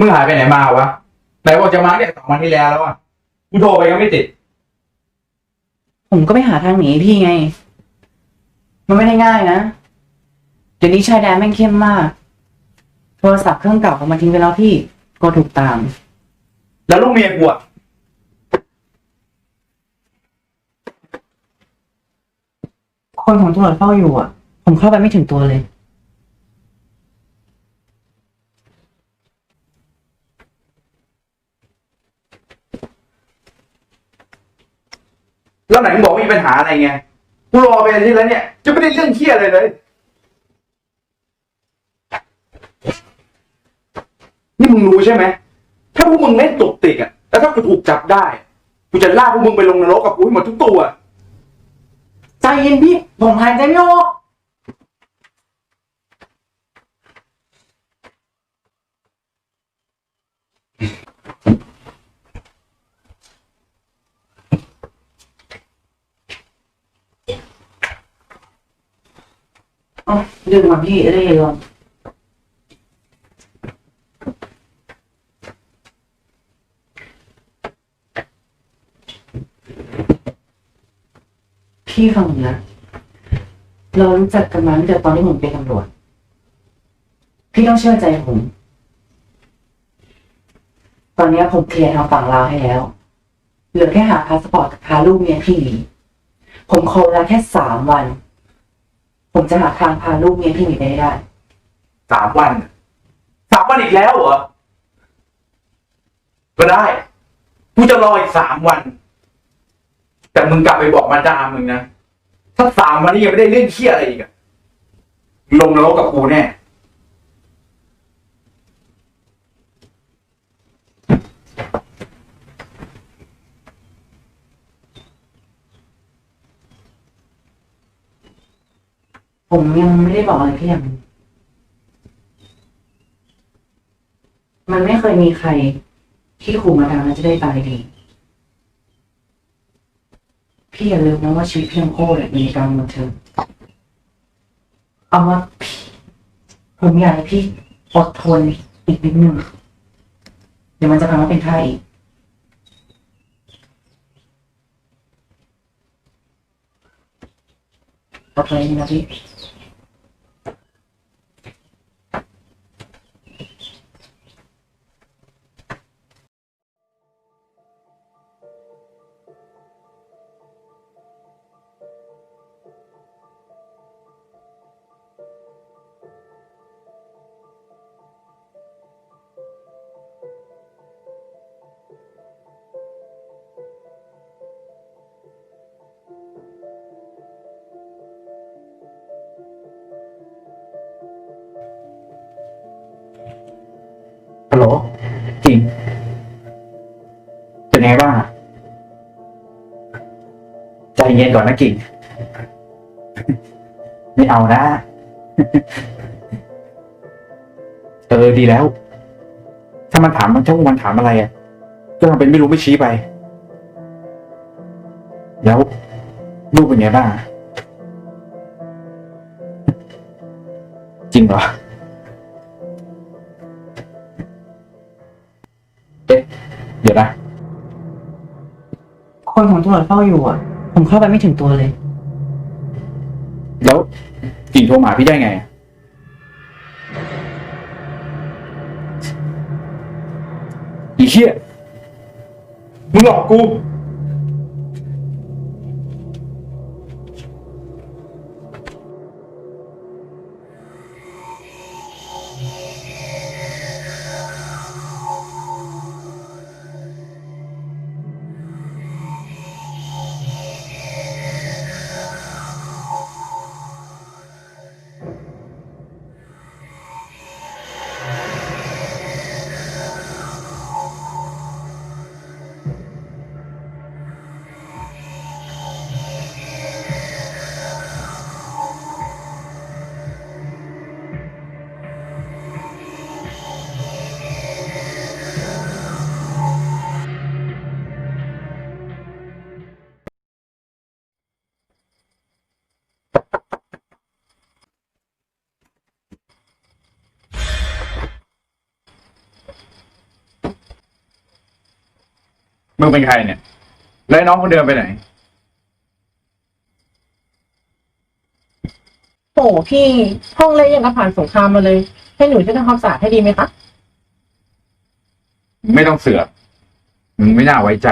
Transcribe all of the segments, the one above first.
มึงหายไปไหนมาวะไหนบอกจะมาเนี่ยสองวันที่แล้วแล้วอะกูโทรไปก็ไม่ติด ผมก็ไปหาทางหนีพี่ไง มันไม่ได้ง่ายนะ เดี๋ยวนี้ชายแดนแม่งเข้มมาก โทรศัพท์เครื่องเก่าเขามาทิ้งไปแล้วพี่ก็ถูกตาม แล้วลูกเมียกูอะคนของตำรวจเฝ้าอยู่อะ ผมเข้าไปไม่ถึงตัวเลย แล้วไหนมึงบอกว่มีปัญหาอะไรไงกูรอไปอาที่แล้วเนี่ย จะไม่ได้เรื่องเครียดเลยเลย นี่มึงรู้ใช่ไหม ถ้าพวกมึงไม่ตกติกอะแล้วถ้ากูถูกจับได้ กูจะลากพวกมึงไปลงนรกกับกูให้หมดทุกตัว ใจเย็นพี่ผมหายใจไม่ออก อ๋อดื่มมาพี่ได้ยลองพี่ฟังนะเรารู้จักกันมาตั้งแต่ตอนที่ผมเป็นตำรวจ พี่ต้องเชื่อใจผม ตอนนี้ผมเคลียร์ทางฝั่งลาวให้แล้ว เหลือแค่หาพาสปอร์ตกับพาลูกเมียพี่ ผมขอเวลาแค่สามวัน ผมจะหาทางพาลูกเมียพี่หมีไปให้ได้ สามวัน สามวันอีกแล้วเหรอ ก็ได้ กูจะรออีกสามวัน แต่มึงกลับไปบอกมาดามมึงนะ ถ้าสามวันนี้ยังไม่ได้เรื่องเครียอะไรอีกอะลงนรกกับกูแน่ ผมยังไม่ได้บอกอะไรพี่อย่างมันไม่เคยมีใครที่ขู่มาทางแล้วจะได้ตายดี พี่อย่าลืมนะว่าชีวิตพี่ยังโคตรมีการบันเทิงเอาว่าพี่ผมอยากให้พี่อดทนอีกนิดนึงเดี๋ยวมันจะพังมาเป็นท่าอีกอดทนนิดนึงนะพี่ โหลกิ่งเป็นไงบ้างอะใจเย็นก่อนนะกิ่ง ไม่เอานะ เออดีแล้ว ถ้ามันถามมันถ้ามันถามอะไรอะ ก็ทำเป็นไม่รู้ไม่ชี้ไป แล้วลูกเป็นไงบ้างอะจริงเหรอ เดี๋ยวนะ คนของตำรวจเฝ้าอยู่อะ ผมเข้าไปไม่ถึงตัวเลย แล้วกิ่งโทรมาหาพี่ได้ไงอะอีเชี่ยมึงหลอกกู มึงเป็นใครเนี่ย แล้วไอ้น้องคนเดิมไปไหน โอ้พี่ห้องเล็กยังกับผ่านสงครามมาเลย ให้หนูช่วยทำความสะอาดให้ดีไหมคะ ไม่ต้องเสือกมึงไม่น่าไว้ใจ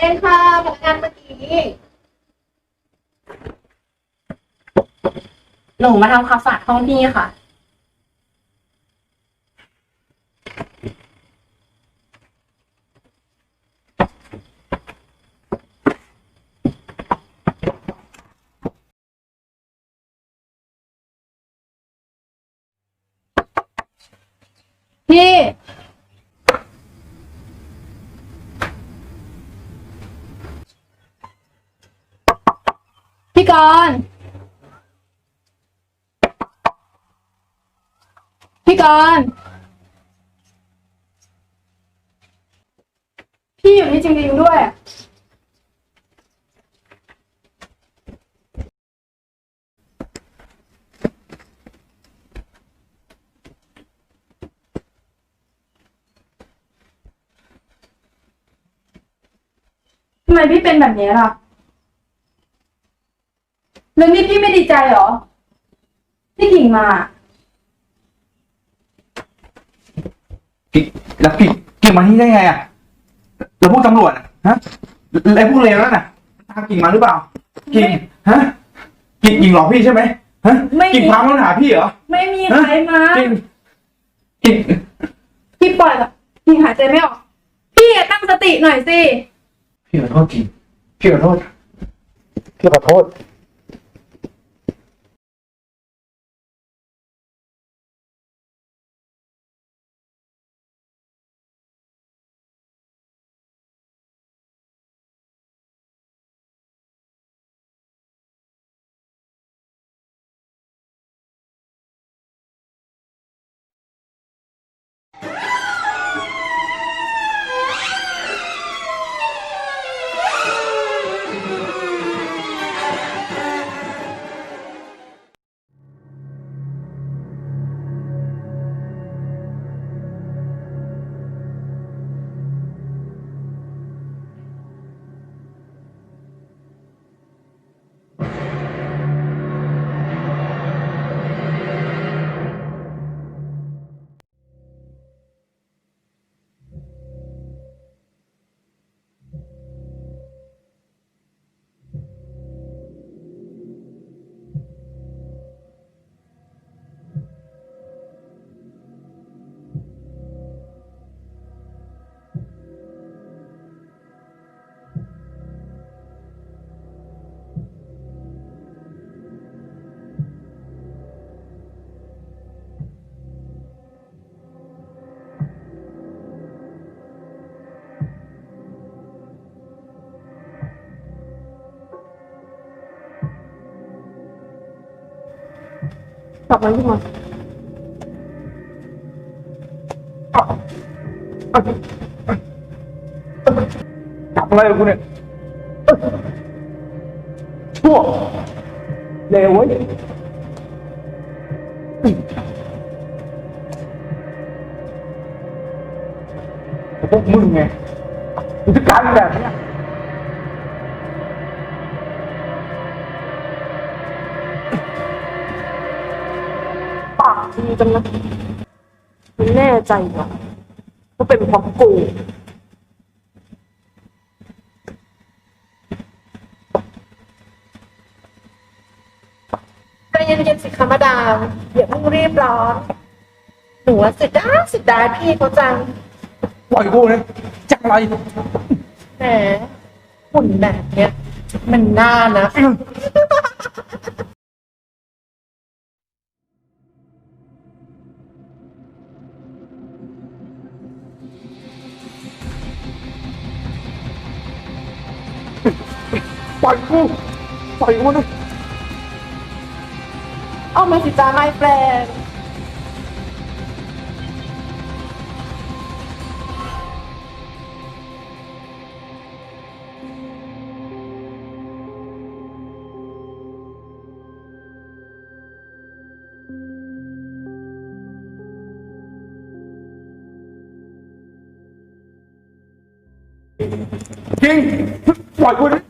เองค่ะพนักงานเมื่อกี้ หนูมาทำความสะอาดห้องพี่ค่ะ พี่ กรณ์พี่กรณ์พี่อยู่นี่จริงๆด้วย ทำไมพี่เป็นแบบนี้ล่ะ แล้วนี่พี่ไม่ดีใจเหรอ ที่กิ่งมา กิ่งแล้วกิ่งกิ่งมาที่ได้ไงอะแล้วพวกตำรวจอะฮะแล้วพวกเลวนั่นน่ะตามกิ่งมาหรือเปล่า กิ่งฮะ กิ่งกิ่งหลอกพี่ใช่ไหมฮะไม่มีกิ่งพามันหาพี่เหรอ ไม่มีฮะใครมา กิ่งกิ่งพี่ปล่อยละพี่หายใจไม่ออก พี่อะตั้งสติหน่อยสิ พี่ขอโทษกิ่งพี่ขอโทษพี่ขอโทษ กลับมาที่มันจับอะไรกั ทีจังนะไม่แน่ใจหรอกว่าเป็นเพราะกูใจเย็นๆสิคะมาดามอย่าเพิ่งรีบร้อนหนูว่าเสียดายเสียดายพี่เขาจังปล่อยกูนะจังไรแหมหุ่นแบบเนี้ยมันน่านะ ปล่อยกูปล่อยกูนะเอามาสิจ้าไม่แปลงกิ้งปล่อยกูนะกิ้ง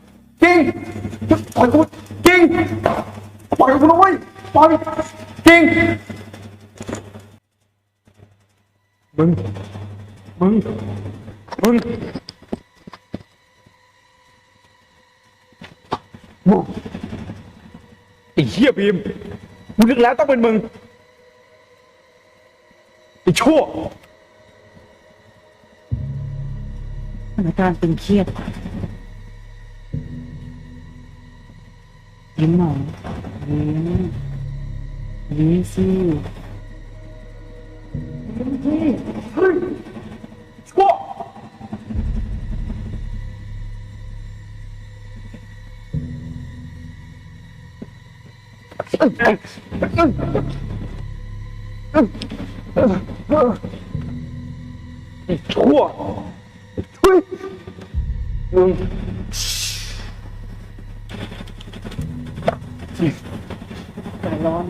ปล่ อยกูกิ้งปล่อยกูนะเว้ยปล่อยกิ้งมึง มึง มึง มึงไอ้เหี้ยบีมมึงนึกแล้วต้องเป็นมึงไอ้ชั่วสถานการณ์ตึงเครียด ยิ้มหน่อยยิ้มยิ้มสิ ชั่ว ไอ้ชั่วเฮ้ยมึง ใจร้อน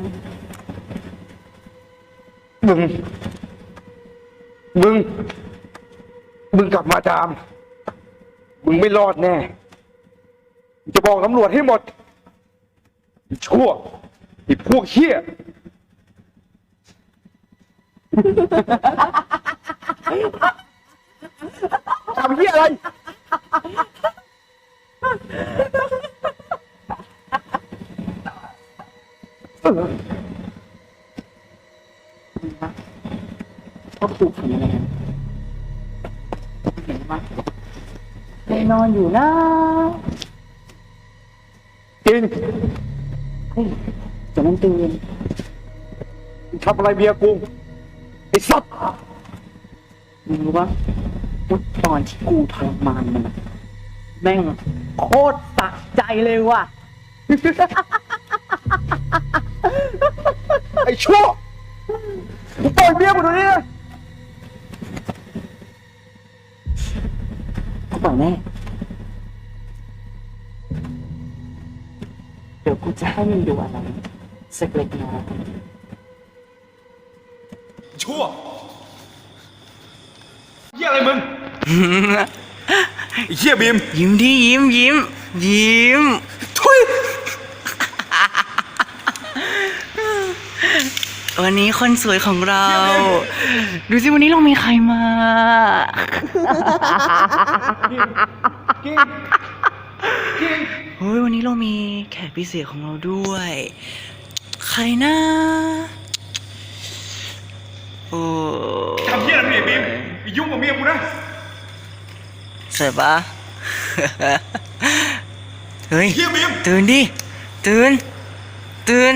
มึง มึง มึงกลับมาดาม มึงไม่รอดแน่ จะบอกตำรวจให้หมดชั่วไอ้พวกเหี้ยทำเหี้ยอะไร ก็ปลูกฝังอะไรกันเห็นปะไปนอนอยู่นะกินเฮ้ยจะมันตื่นมึงทำอะไรเมียกูไอ้สัตว์มึงรู้ปะว่าตอนที่กูทรมานมันอะแม่งโคตรสะใจเลยว่ะ ไอ้ชั่วมึงปล่อยเมียกูเดี๋ยวนี้นะ กูบอกแน่เดี๋ยวกูจะให้มึงดูอะไรสักเล็กน้อยชั่วเหี้ยอะไรมึงไอ้เหี้ยบีมยิ้มดิยิ้มยิ้มยิ้มทุย วันนี้คนสวยของเรา ดูสิวันนี้เรามีใครมากิ้งกิ้งเฮ้ยวันนี้เรามีแขกพิเศษของเราด้วย ใครนะโอ้ทำเหี้ยอะไรเนี่ยบีมไปยุ่งกับเมียกูนะสวยปะเฮ้ยเหี้ยบีมตื่นดิ ตื่น ตื่น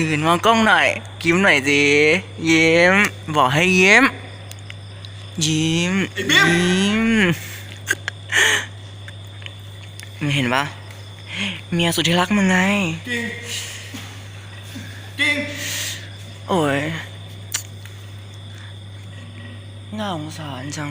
ตื่นมองกล้องหน่อยยิ้มหน่อยสิยิ้ม บอกให้ยิ้ม ยิ้มไอ้บีมยิ้มมึงเห็นปะเมียสุดที่รักมึงไงกิ้งกิ้งโอ้ยน่าสงสารจัง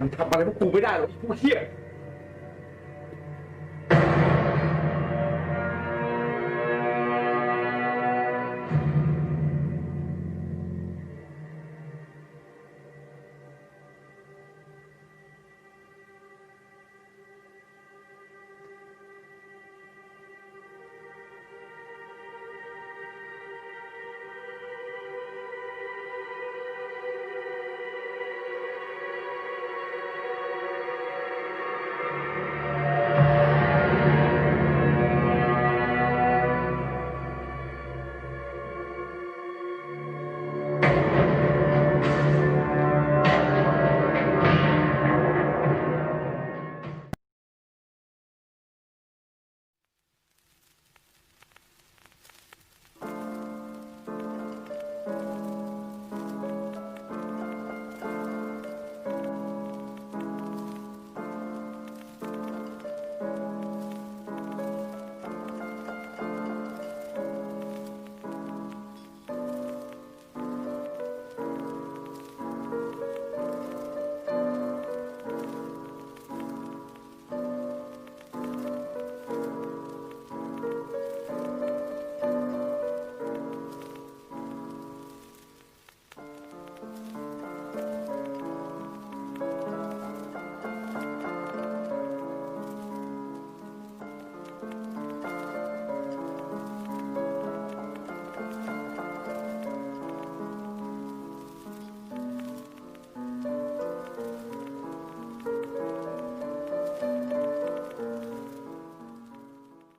มันทำอะไรพวกกูไม่ได้หรอกไอ้พวกเฮีย